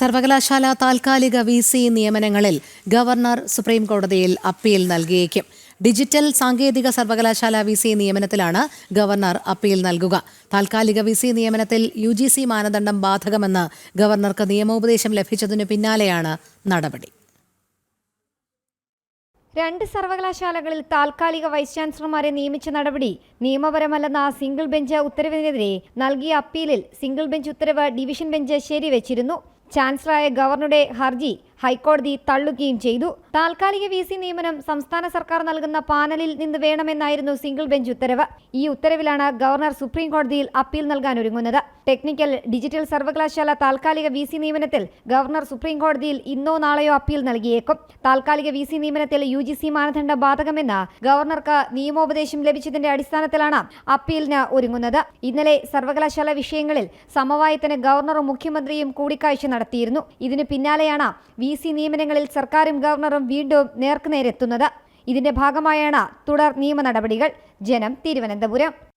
സർവകലാശാല താൽക്കാലിക V C നിയമനങ്ങളിൽ ഗവർണർ സുപ്രീം കോടതിയിൽ അപ്പീൽ നൽകിയേക്കും. ഡിജിറ്റൽ സാങ്കേതിക സർവകലാശാല വി സി നിയമനത്തിലാണ് ഗവർണർ അപ്പീൽ നൽകുക. താൽക്കാലിക വി സി നിയമനത്തിൽ യു ജി സി മാനദണ്ഡം ബാധകമെന്ന് ഗവർണർക്ക് നിയമോപദേശം ലഭിച്ചതിനു പിന്നാലെയാണ് നടപടി. രണ്ട് സർവകലാശാലകളിൽ താൽക്കാലിക വൈസ് ചാൻസലർമാരെ നിയമിച്ച നടപടി നിയമപരമല്ലെന്ന സിംഗിൾ ബെഞ്ച് ഉത്തരവിനെതിരെ നൽകിയ അപ്പീലിൽ സിംഗിൾ ബെഞ്ച് ഉത്തരവ് ഡിവിഷൻ ബെഞ്ച് ശരിവെച്ചിരുന്നു. ചാൻസലറായ ഗവർണറുടെ ഹർജി ഹൈക്കോടതി തള്ളുകയും ചെയ്തു. താൽക്കാലിക വി സി നിയമനം സംസ്ഥാന സർക്കാർ നൽകുന്ന പാനലിൽ നിന്ന് വേണമെന്നായിരുന്നു സിംഗിൾ ബെഞ്ച് ഉത്തരവ്. ഈ ഉത്തരവിലാണ് ഗവർണർ സുപ്രീം കോടതിയിൽ അപ്പീൽ നൽകാൻ ഒരുങ്ങുന്നത്. ടെക്നിക്കൽ ഡിജിറ്റൽ സർവകലാശാല താൽക്കാലിക വി സി നിയമനത്തിൽ ഗവർണർ സുപ്രീം കോടതിയിൽ ഇന്നോ നാളെയോ അപ്പീൽ നൽകിയേക്കും. താൽക്കാലിക വി സി നിയമനത്തിൽ യു ജി സി മാനദണ്ഡം ബാധകമെന്ന് ഗവർണർക്ക് നിയമോപദേശം ലഭിച്ചതിന്റെ അടിസ്ഥാനത്തിലാണ് അപ്പീലിന് ഒരുങ്ങുന്നത്. ഇന്നലെ സർവകലാശാല വിഷയങ്ങളിൽ സമവായത്തിന് ഗവർണറും മുഖ്യമന്ത്രിയും കൂടിക്കാഴ്ച നടത്തിയിരുന്നു. ഇതിനു പിന്നാലെയാണ് വി സി നിയമനങ്ങളിൽ സർക്കാരും ഗവർണറും വീണ്ടും നേർക്കുനേരെത്തുന്നത്. ഇതിന്റെ ഭാഗമായാണ് തുടർ നിയമ നടപടികൾ. ജനം തിരുവനന്തപുരം.